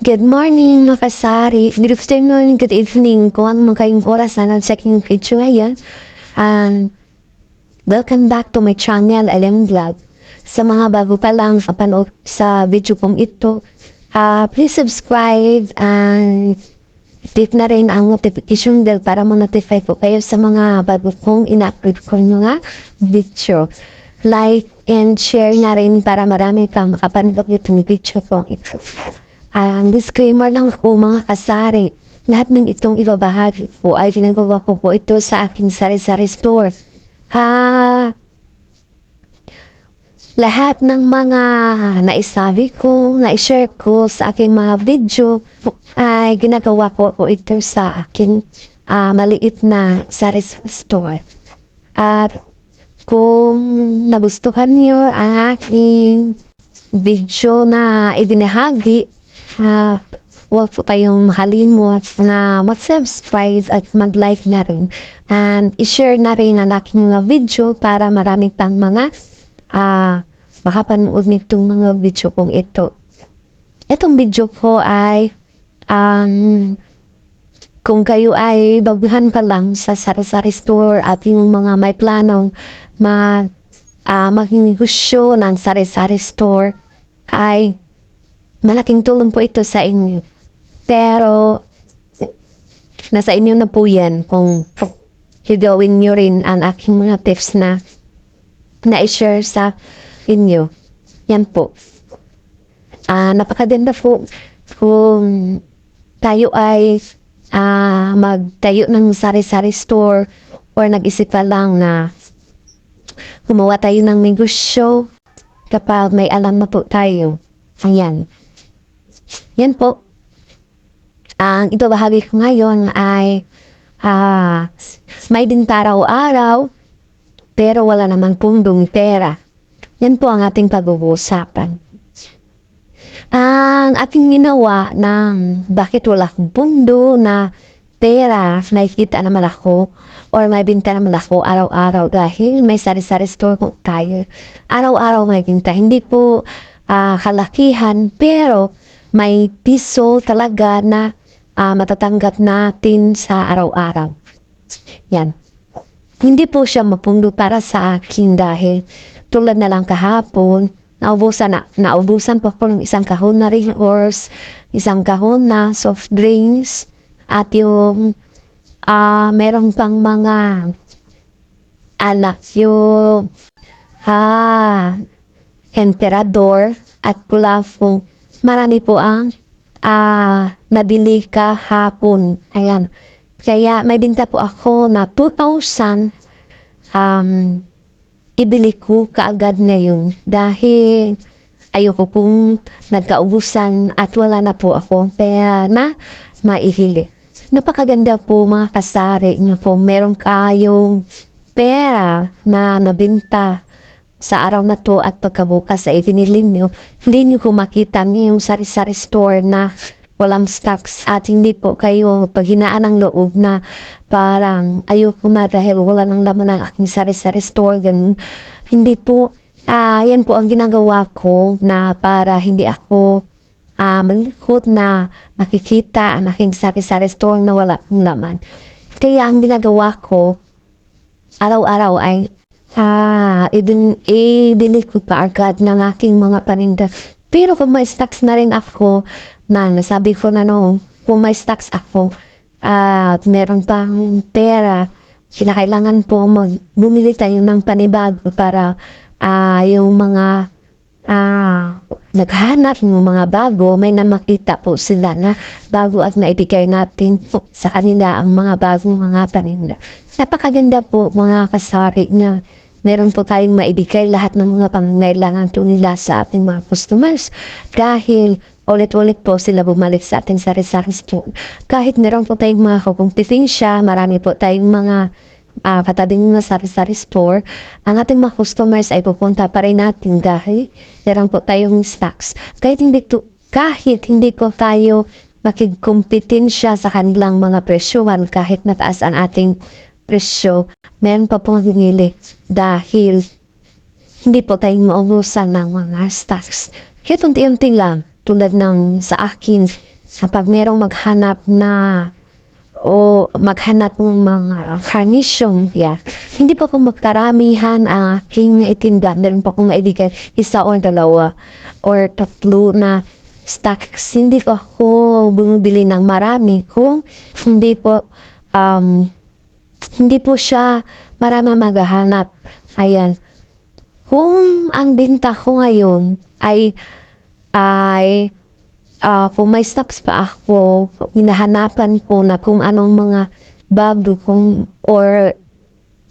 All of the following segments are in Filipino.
Good morning, mga kasari. Good afternoon, good evening. Kung ano kayong oras na nag-checking video ngayon. And welcome back to my channel, Alam Vlog. Sa mga bago pa lang kapanood sa video kong ito, ah, please subscribe and click na rin ang notification bell para ma-notify po kayo sa mga bago kong ina-upload ko mga video. Like and share na rin para marami kang makapanood itong video kong ito. Ang disclaimer lang po mga kasari, lahat ng itong ibabahagi po ay ginagawa ko po ito sa aking sari-sari store. Ha, lahat ng mga naisabi ko, na-share ko sa aking mga video ay ginagawa ko po ito sa aking ah, maliit na sari-sari store. At kung nagustuhan niyo ang aking video na ibinahagi, uh, huwag po kayong mahalimot na mag-subscribe at mag-like na rin. And i-share na rin ang aking mga video para marami pang mga ah makapanood nitong mga video kong ito. Itong video ko ay ang kung kayo ay baguhan pa lang sa sari-sari store at yung mga may planong ma, uh, magnegosyo ng sari-sari store ay malaking tulong po ito sa inyo. Pero nasa inyo na po yan kung gagawin nyo rin ang aking mga tips na na-share sa inyo. Yan po. Ah, napakaganda po kung tayo ay ah, magtayo ng sari-sari store or nag-isip pa lang na gumawa tayo ng negosyo kapag may alam na po tayo. Ayan. Yan po. Ang ibabahagi ko ngayon ay ah, may din araw-araw pero wala namang pundong pera. Yan po ang ating pag-uusapan. Ang ating ginawa ng bakit wala akong pundo na pera, nakikita naman ako or may binta naman ako araw-araw dahil may sari-sari store po tayo. Araw-araw may binta. Hindi po ah, kalakihan pero may piso talaga na ah, matatanggap natin sa araw-araw. Yan. Hindi po siya mapundo para sa akin dahil tulad na lang kahapon, naubusan na, naubusan pa po ng isang kahon na ring horse, isang kahon na soft drinks, at yung ah meron pang mga anak yung ha emperador at kulafong marami po ang ah nabili kahapon. Ayan. Kaya may binta po ako na 2,000 um, ibili ko kaagad ngayon dahil ayoko pong nagkaubusan at wala na po ako pera na maihili. Napakaganda po mga kasari niyo po. Meron kayong pera na nabinta sa araw na to at pagkabukas sa itinili niyo, hindi niyo ko makita yung sari-sari store na walang stocks at hindi po kayo paghinaan ng loob na parang ayoko na dahil wala nang laman ng aking sari-sari store ganun. Hindi po, ah yan po ang ginagawa ko na para hindi ako ah malikot na makikita ang aking sari-sari store na wala pong laman. Kaya ang ginagawa ko, araw-araw ay ah, idinit ko pa agad ng aking mga paninda. Pero kung may stocks na rin ako, na nasabi ko na no, kung may stocks ako, at meron pang pera, kinakailangan po mag bumili tayo ng panibago para ah yung mga ah naghanap ng mga bago, may na makita po sila na bago at naibigay natin po sa kanila ang mga bagong mga paninda. Napakaganda po mga kasari na meron po tayong maibigay lahat ng mga pangangailangan po nila sa ating mga customers dahil ulit-ulit po sila bumalik sa ating sari-sari store. Kahit meron po tayong mga kukumpetensya, marami po tayong mga uh, katabing na sari-sari store, ang ating mga customers ay pupunta pa rin natin dahil meron po tayong stocks. Kahit hindi, to, kahit hindi ko tayo makikumpetensya sa kanilang mga presyohan kahit mataas ang ating presyo, meron pa pong hinili dahil hindi po tayong maubusan ng mga stocks. Kahit unti-unti lang, tulad ng sa akin, kapag merong maghanap na o maghanap ng mga carnation, yeah. Hindi pa po magkaramihan ang aking itinda. Meron pa akong maibigay isa or dalawa or tatlo na stocks. Hindi ko ako bumibili ng marami kung hindi po um, hindi po siya marami maghahanap. Ayan. Kung ang binta ko ngayon ay ay ah kung may stocks pa ako, hinahanapan ko na kung anong mga bago kung or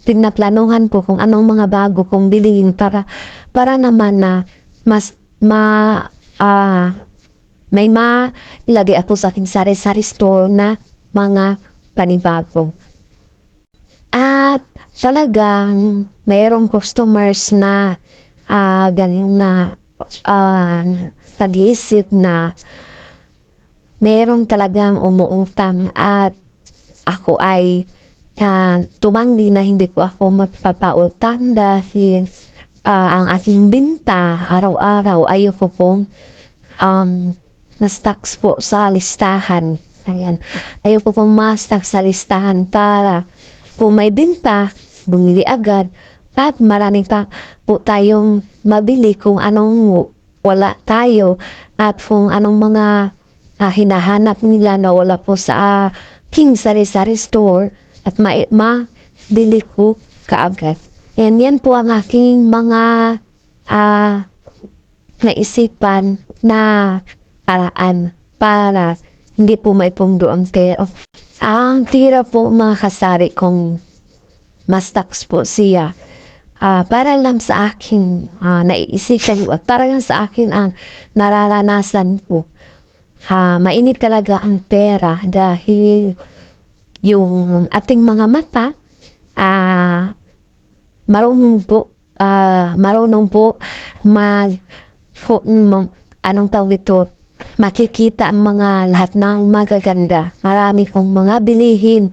pinaplanuhan ko kung anong mga bago kong bilhin para para naman na mas ma ah may ma ilagay ako sa aking sari-sari store na mga panibago. At talagang mayroong customers na ah ganyan na ah nag-iisip na merong talagang umuutang at ako ay ah, tumanggi na hindi ko ako magpapautang dahil ah, ang aking binta araw-araw ayoko pong um, na-stocks po sa listahan. Ayan. Ayoko pong ma-stock sa listahan para kung may binta, bumili agad. At maraming pa po tayong mabili kung anong wala tayo at kung anong mga ah, hinahanap nila na wala po sa ah, King Sari-Sari Store at ma mabili ko kaagad. And yan po ang aking mga ah, naisipan na paraan para hindi po may pundo ang ang tira po mga kasari kung mas-tax po siya. Ah, para lang sa akin ah, naiisipan ko at para sa akin ang nararanasan ko. Ha, mainit talaga ang pera dahil yung ating mga mata ah marunong po ah, marunong po mag mm, anong tawag ito makikita ang mga lahat ng magaganda marami kong mga bilihin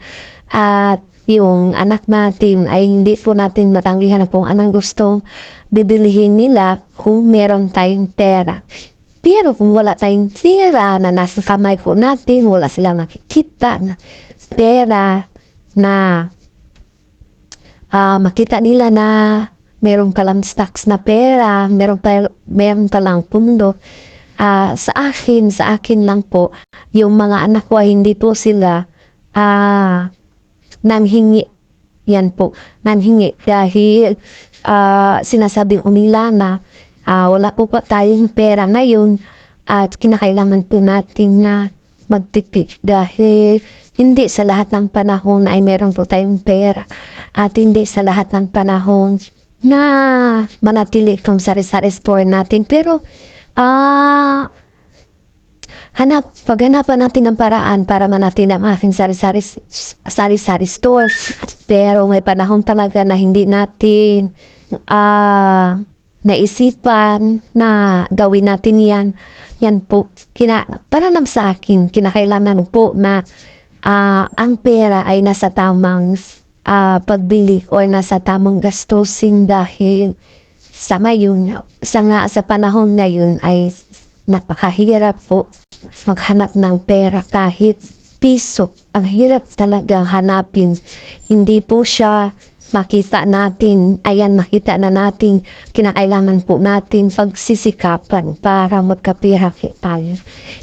at yung anak natin ay hindi po natin matanggihan kung anong gusto bibilihin nila kung meron tayong pera. Pero kung wala tayong pera na nasa kamay po natin, wala silang nakikita na pera na ah, makita nila na meron ka lang stocks na pera, meron pa meron pa lang pundo. Ah, sa akin, sa akin lang po, yung mga anak ko ay hindi po sila ah nanghingi. Yan po, nanghingi dahil ah, sinasabing umila na ah, wala po pa tayong pera ngayon at kinakailangan po natin na magtipid dahil hindi sa lahat ng panahon ay meron po tayong pera at hindi sa lahat ng panahon na manatili itong sari-sari store natin. Pero, ah, hanap, paghanapan natin ng paraan para manatili ang aking sari-sari sari-sari store. Pero may panahon talaga na hindi natin ah, naisipan na gawin natin yan. Yan po, kina, para nam sa akin, kinakailangan po na ah, ang pera ay nasa tamang ah, pagbili o nasa tamang gastusin dahil sa ngayon, sa nga sa panahon na yun ay napakahirap po maghanap ng pera kahit piso. Ang hirap talaga hanapin. Hindi po siya makita natin, ayan makita na natin, kinakailangan po natin pagsisikapan para magkapira tayo.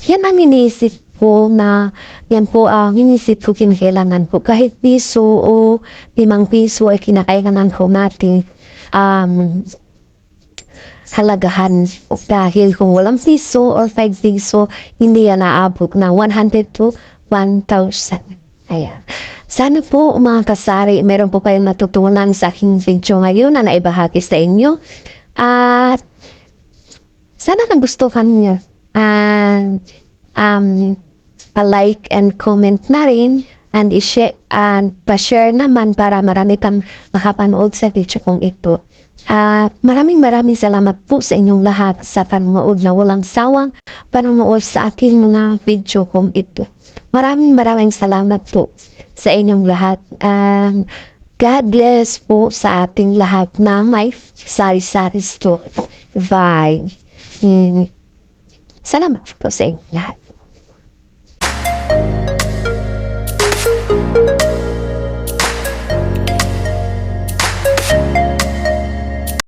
Yan ang iniisip ko na, yan po ang iniisip ko kinakailangan po. Kahit piso o limang piso ay kinakailangan po natin um, halagahan dahil kung walang piso or 5 piso, hindi yan naabot ng 100 to 1,000. Ayan. Sana po mga kasari, meron po kayong natutunan sa aking video ngayon na naibahagi sa inyo. At sana nagustuhan niyo. And um, pa-like and comment na rin and i-share and pa-share naman para marami kang makapanood sa video kong ito. At maraming maraming salamat po sa inyong lahat sa panonood na walang sawang panonood sa aking mga video kong ito. Maraming maraming salamat po sa inyong lahat. And God bless po sa ating lahat na may sari-sari store. Bye. Mm. Salamat po sa inyong lahat.